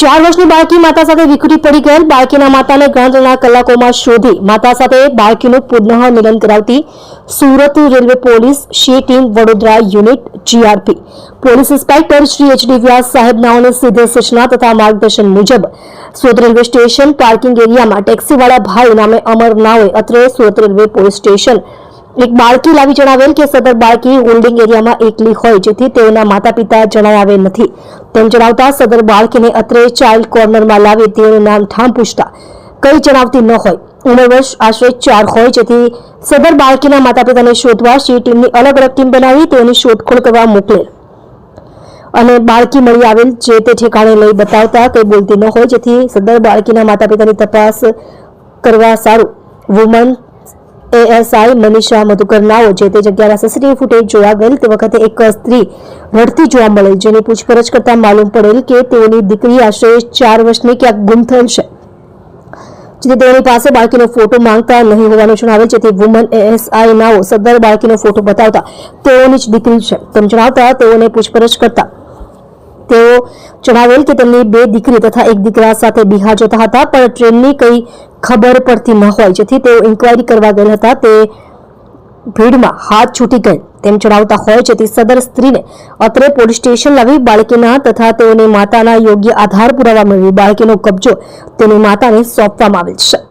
ચાર વર્ષની બાળકી માતા સાથે વિખૂટી પડી ગયેલ. બાળકીના માતાને ગણતરીના કલાકોમાં શોધી માતા સાથે બાળકીનું પુનઃ મિલન કરાવતી Surat railway police, she team, Vadodara unit, GRP. Police inspector Shri HD Vyas સાહેબ નાઓની સીધી સૂચના તથા માર્ગદર્શન મુજબ સુરત રેલવે સ્ટેશન પાર્કિંગ એરિયામાં ટેક્સીવાળા ભાઈ નામે અમર નાઓએ અત્રે સુરત રેલવે પોલીસ સ્ટેશન એક બાળકી લાવી જણાવેલ કે સદર બાળકી હોલ્ડિંગ એરિયામાં એકલી હોય, જેથી તેઓના માતા પિતા જણાવે નથી. તેમ જણાવતા સદર બાળકીને અત્રે ચાઇલ્ડ કોર્નરમાં લાવી તેઓનું નામ ઠામ પૂછતા કઈ જણાવતી ન હોય. ઉંમર વર્ષ આશરે ચાર હોય, જેથી સદર બાળકીના માતા પિતાને શોધવા શી ટીમની અલગ અલગ ટીમ બનાવી તેઓની શોધખોળ કરવા મોકલેલ. અને બાળકી મળી આવેલ જે તે ઠેકાણે લઈ બતાવતા કંઈ બોલતી ન હોય, જેથી સદર બાળકીના માતા પિતાની તપાસ કરવા સારું. વુમન એએસઆઈ મનીષા મધુકર નાઓ જે તે જગ્યાના સીસીટીવી ફૂટેજ જોવા ગયેલ તે વખતે એક સ્ત્રી રડતી જોવા મળેલ જેની પૂછપરછ કરતા માલુમ પડેલ કે તેઓની દીકરી આશરે ચાર વર્ષની ક્યાંક ગુમ થયેલ છે. જેથી તેઓની પાસે બાળકીનો ફોટો માંગતા નહીં હોવાનું જણાવેલ, જેથી વુમન એએસઆઈ નાઓ સદર બાળકીનો ફોટો બતાવતા તેઓની જ દીકરી છે. તેમ જણાવતા તેઓને પૂછપરછ કરતા તેઓ જણાવેલ કે તેમની બે દીકરી તથા એક દીકરા સાથે બિહાર જતા હતા, પણ ટ્રેનની કંઈ ખબર પડતી ન હોય. જેથી તેઓ ઇન્કવાયરી કરવા ગયેલ હતા. તે ભીડમાં હાથ છૂટી ગયેલ તેમ જણાવતા હોય જેથી સદર સ્ત્રીને અત્રે પોલીસ સ્ટેશન લાવી બાળકીના તથા તેઓની માતાના યોગ્ય આધાર પુરાવા મેળવી બાળકીનો કબજો તેની માતાને સોંપવામાં આવેલ છે.